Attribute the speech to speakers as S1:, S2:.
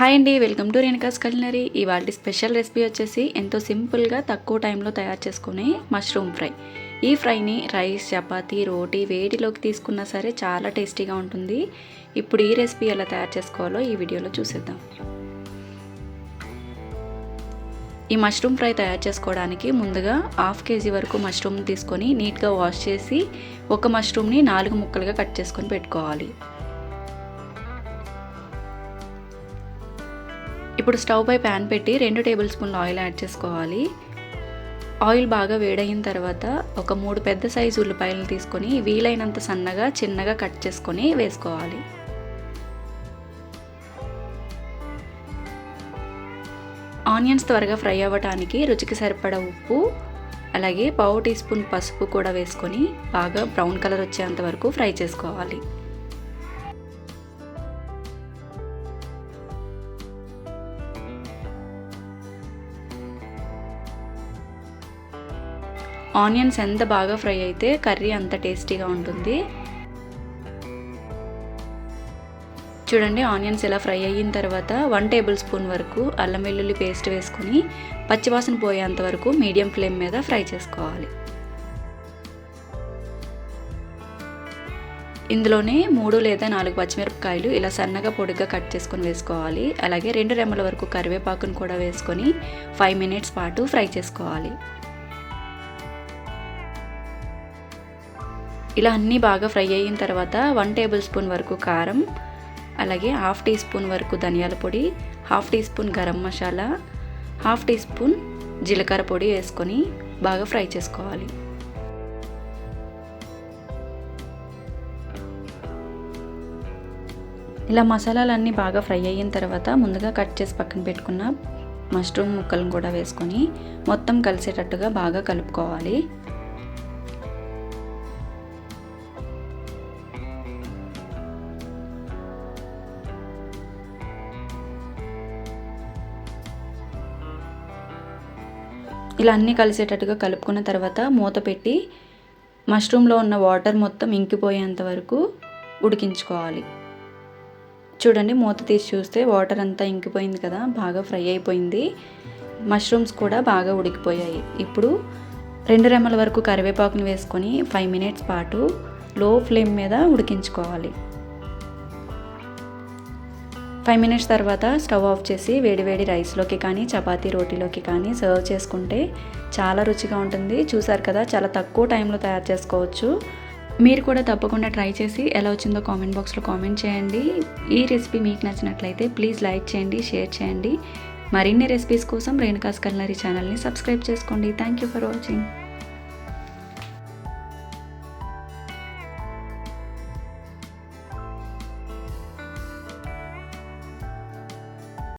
S1: Hi అండి welcome to Renuka's culinary. ఇవాళ special recipe వచ్చేసి ఎంతో సింపుల్గా తక్కువ టైంలో తయారు చేసుకునే మష్రూమ్ ఫ్రై. ఈ ఫ్రైని రైస్ చపాతీ రోటీ వేడిలోకి తీసుకున్నా సరే చాలా టేస్టీగా ఉంటుంది. ఇప్పుడు ఈ రెసిపీ ఎలా తయారు చేసుకోవాలో ఈ వీడియోలో చూసేద్దాం. ఈ మష్రూమ్ ఫ్రై తయారు చేసుకోవడానికి ముందుగా హాఫ్ కేజీ వరకు మష్రూమ్ తీసుకొని నీట్గా వాష్ చేసి ఒక మష్రూమ్ని నాలుగు ముక్కలుగా కట్ చేసుకొని పెట్టుకోవాలి. ఇప్పుడు స్టవ్ పై ప్యాన్ పెట్టి రెండు టేబుల్ స్పూన్ల ఆయిల్ యాడ్ చేసుకోవాలి. ఆయిల్ బాగా వేడైన తర్వాత ఒక మూడు పెద్ద సైజు ఉల్లిపాయలను తీసుకొని వీలైనంత సన్నగా చిన్నగా కట్ చేసుకొని వేసుకోవాలి. ఆనియన్స్ త్వరగా ఫ్రై అవ్వటానికి రుచికి సరిపడా ఉప్పు అలాగే పావు టీ స్పూన్ పసుపు కూడా వేసుకొని బాగా బ్రౌన్ కలర్ వచ్చేంత వరకు ఫ్రై చేసుకోవాలి. ఆనియన్స్ ఎంత బాగా ఫ్రై అయితే కర్రీ అంత టేస్టీగా ఉంటుంది. చూడండి ఆనియన్స్ ఇలా ఫ్రై అయిన తర్వాత వన్ టేబుల్ స్పూన్ వరకు అల్లం వెల్లుల్లి పేస్ట్ వేసుకొని పచ్చివాసన పోయేంత వరకు మీడియం ఫ్లేమ్ మీద ఫ్రై చేసుకోవాలి. ఇందులోనే మూడు లేదా నాలుగు పచ్చిమిరపకాయలు ఇలా సన్నగా పొడిగా కట్ చేసుకొని వేసుకోవాలి. అలాగే రెండు రెమ్మల వరకు కరివేపాకును కూడా వేసుకొని ఫైవ్ మినిట్స్ పాటు ఫ్రై చేసుకోవాలి. ఇలా అన్నీ బాగా ఫ్రై అయిన తర్వాత వన్ టేబుల్ స్పూన్ వరకు కారం అలాగే హాఫ్ టీ స్పూన్ వరకు ధనియాల పొడి half teaspoon garam masala half teaspoon జీలకర్ర పొడి వేసుకొని బాగా ఫ్రై చేసుకోవాలి. ఇలా మసాలాలన్నీ బాగా ఫ్రై అయిన తర్వాత ముందుగా కట్ చేసి పక్కన పెట్టుకున్న మష్రూమ్ ముక్కలను కూడా వేసుకొని మొత్తం కలిసేటట్టుగా బాగా కలుపుకోవాలి. ఇలా అన్నీ కలిసేటట్టుగా కలుపుకున్న తర్వాత మూత పెట్టి మష్రూమ్లో ఉన్న వాటర్ మొత్తం ఇంకిపోయేంత వరకు ఉడికించుకోవాలి. చూడండి మూత తీసి చూస్తే వాటర్ అంతా ఇంకిపోయింది కదా బాగా ఫ్రై అయిపోయింది. మష్రూమ్స్ కూడా బాగా ఉడికిపోయాయి. ఇప్పుడు రెండు రెమ్మల వరకు కరివేపాకుని వేసుకొని ఫైవ్ మినిట్స్ పాటు లో ఫ్లేమ్ మీద ఉడికించుకోవాలి. ఫైవ్ మినిట్స్ తర్వాత స్టవ్ ఆఫ్ చేసి వేడివేడి రైస్లోకి కానీ చపాతీ రోటీలోకి కానీ సర్వ్ చేసుకుంటే చాలా రుచిగా ఉంటుంది. చూసారు కదా చాలా తక్కువ టైంలో తయారు చేసుకోవచ్చు. మీరు కూడా తప్పకుండా ట్రై చేసి ఎలా వచ్చిందో కామెంట్ బాక్స్లో కామెంట్ చేయండి. ఈ రెసిపీ మీకు నచ్చినట్లయితే ప్లీజ్ లైక్ చేయండి షేర్ చేయండి. మరిన్ని రెసిపీస్ కోసం రేణుకాస్ కల్నరీ ఛానల్ని సబ్స్క్రైబ్ చేసుకోండి. Thank you for watching